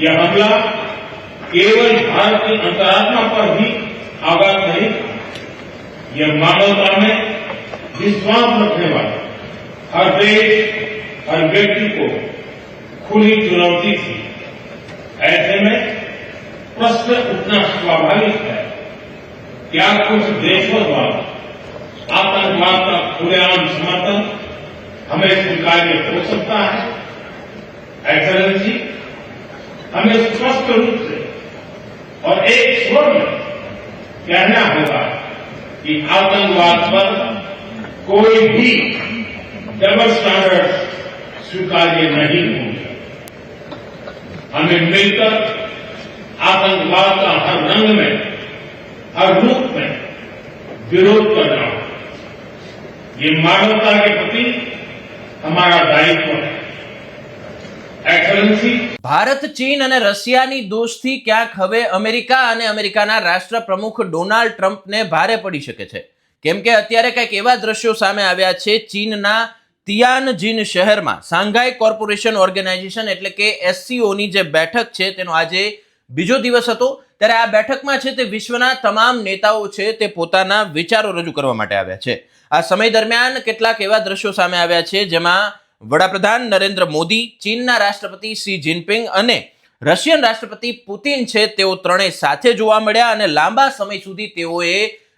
यह हमला केवल भारत की अंतरात्मा पर ही आघात नहीं, यह मानवता में विश्वास रखने वाले हर देश, हर व्यक्ति को खुली चुनौती थी। ऐसे में प्रश्न उठना स्वाभाविक है, क्या कुछ देशों द्वारा आतंकवाद का खुलेआम समर्थन हमें स्वीकार्य हो सकता है? एक्सलेंसी हमें स्पष्ट रूप से और एक स्वर में कहना होगा कि आतंकवाद पर कोई भी डबल स्टैंडर्ड स्वीकार्य नहीं होंगे। हमें मिलकर आतंकवाद का हर रंग में, हर रूप में विरोध करना होगा। ये मानवता के प्रति हमारा दायित्व है। एक्सलेंसी ભારત, ચીન અને રશિયાની દોસ્તી ક્યાંક હવે અમેરિકા અને અમેરિકાના રાષ્ટ્રપ્રમુખ ડોનાલ્ડ ટ્રમ્પને ભારે પડી શકે છે. કેમ કે અત્યારે કંઈક એવા દ્રશ્યો સામે આવ્યા છે ચીનના તિયાનજીન શહેરમાં. સાંઘાઈ કોર્પોરેશન ઓર્ગેનાઇઝેશન એટલે કે એસસીઓની જે બેઠક છે તેનો આજે બીજો દિવસ હતો. ત્યારે આ બેઠકમાં છે તે વિશ્વના તમામ નેતાઓ છે તે પોતાના વિચારો રજૂ કરવા માટે આવ્યા છે. આ સમય દરમિયાન કેટલાક એવા દ્રશ્યો સામે આવ્યા છે જેમાં વડાપ્રધાન નરેન્દ્ર મોદી, ચીનના રાષ્ટ્રપતિ શી જિનપિંગ અને રશિયન રાષ્ટ્રપતિ પુતિન છે તેઓ ત્રણેય સાથે જોવા મળ્યા અને લાંબા સમય સુધી તેઓએ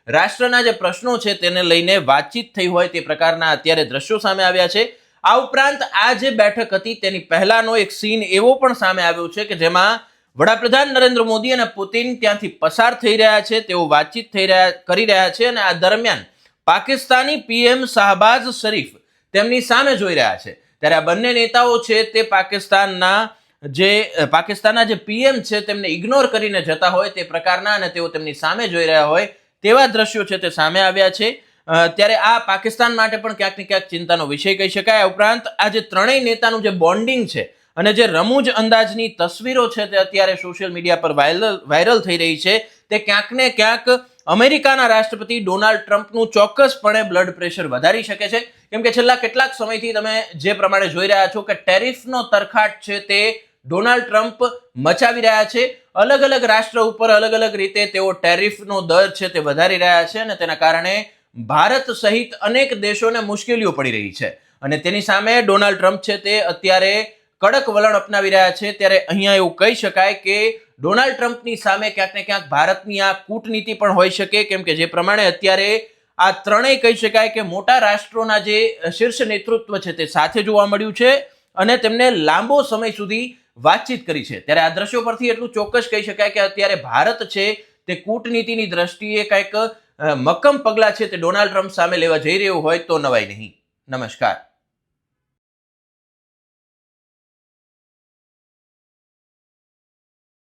રાષ્ટ્રના જે પ્રશ્નો છે તેને લઈને વાતચીત થઈ હોય તે પ્રકારના અત્યારે દ્રશ્યો સામે આવ્યા છે. આ ઉપરાંત આ જે બેઠક હતી તેની પહેલાનો એક સીન એવો પણ સામે આવ્યો છે કે જેમાં વડાપ્રધાન નરેન્દ્ર મોદી અને પુતિન ત્યાંથી પસાર થઈ રહ્યા છે, તેઓ વાતચીત થઈ રહ્યા, કરી રહ્યા છે અને આ દરમિયાન પાકિસ્તાની પીએમ શાહબાઝ શરીફ તેમની સામે જોઈ રહ્યા છે. ત્યારે આ બંને નેતાઓ છે તે પાકિસ્તાનના જે પાકિસ્તાનના જે પીએમ છે તેમને ઇગ્નોર કરીને જતા હોય તે પ્રકારના અને તેઓ તેમની સામે જોઈ રહ્યા હોય તેવા દ્રશ્યો છે તે સામે આવ્યા છે. ત્યારે આ પાકિસ્તાન માટે પણ ક્યાંક ને ક્યાંક ચિંતાનો વિષય કહી શકાય. ઉપરાંત આ જે ત્રણેય નેતાનું જે બોન્ડિંગ છે અને જે રમૂજ અંદાજની તસવીરો છે તે અત્યારે સોશિયલ મીડિયા પર વાયરલ વાયરલ થઈ રહી છે. તે ક્યાંક ને ક્યાંક અમેરિકાના રાષ્ટ્રપતિ ડોનાલ્ડ ટ્રમ્પનું ચોક્કસપણે બ્લડ પ્રેશર વધારી શકે છે. કેમ કે છેલ્લા કેટલાક સમયથી તમે જે પ્રમાણે જોઈ રહ્યા છો કે ટેરિફનો તરખાટ છે તે ડોનાલ્ડ ટ્રમ્પ મચાવી રહ્યા છે. અલગ અલગ રાષ્ટ્ર ઉપર અલગ અલગ રીતે તેઓ ટેરિફનો દર છે તે વધારી રહ્યા છે અને તેના કારણે ભારત સહિત અનેક દેશોને મુશ્કેલીઓ પડી રહી છે. અને તેની સામે ડોનાલ્ડ ટ્રમ્પ છે તે અત્યારે કડક વલણ અપનાવી રહ્યા છે. ત્યારે અહીંયા એવું કહી શકાય કે ડોનાલ્ડ ટ્રમ્પની સામે ક્યાંક ને ક્યાંક ભારતની આ કૂટનીતિ પણ હોઈ શકે, કેમ કે જે પ્રમાણે અત્યારે આ ત્રણેય કહી શકાય કે મોટા રાષ્ટ્રોના જે શીર્ષ નેતૃત્વ છે તે સાથે જોવા મળ્યું છે અને તેમને લાંબો સમય સુધી વાતચીત કરી છે. ત્યારે આ દ્રશ્યો પરથી એટલું ચોક્કસ કહી શકાય કે અત્યારે ભારત છે તે કૂટનીતિની દ્રષ્ટિએ કંઈક મક્કમ પગલાં છે તે ડોનાલ્ડ ટ્રમ્પ સામે લેવા જઈ રહ્યું હોય તો નવાય નહીં. નમસ્કાર.